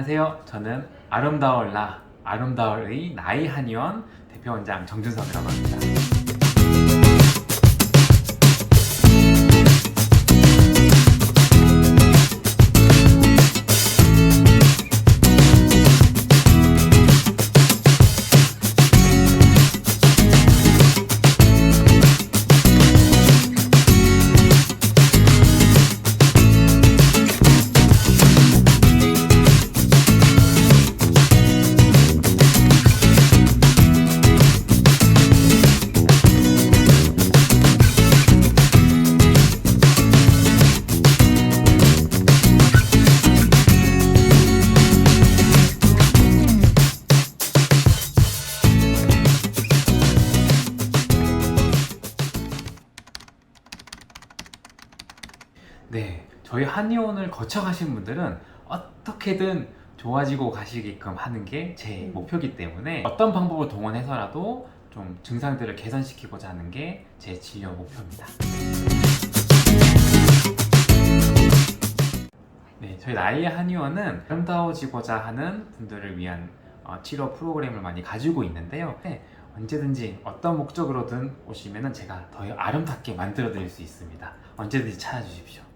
안녕하세요. 저는 아름다울라 아름다울의 나이 한의원 대표 원장 정준석이라고 합니다. 네, 저희 한의원을 거쳐가신 분들은 어떻게든 좋아지고 가시게끔 하는 게 제 음. 목표이기 때문에 어떤 방법을 동원해서라도 좀 증상들을 개선시키고자 하는 게 제 진료 목표입니다. 네, 저희 나이의 한의원은 아름다워지고자 하는 분들을 위한 어, 치료 프로그램을 많이 가지고 있는데요. 네, 언제든지 어떤 목적으로든 오시면은 제가 더 아름답게 만들어 드릴 수 있습니다. 언제든지 찾아주십시오.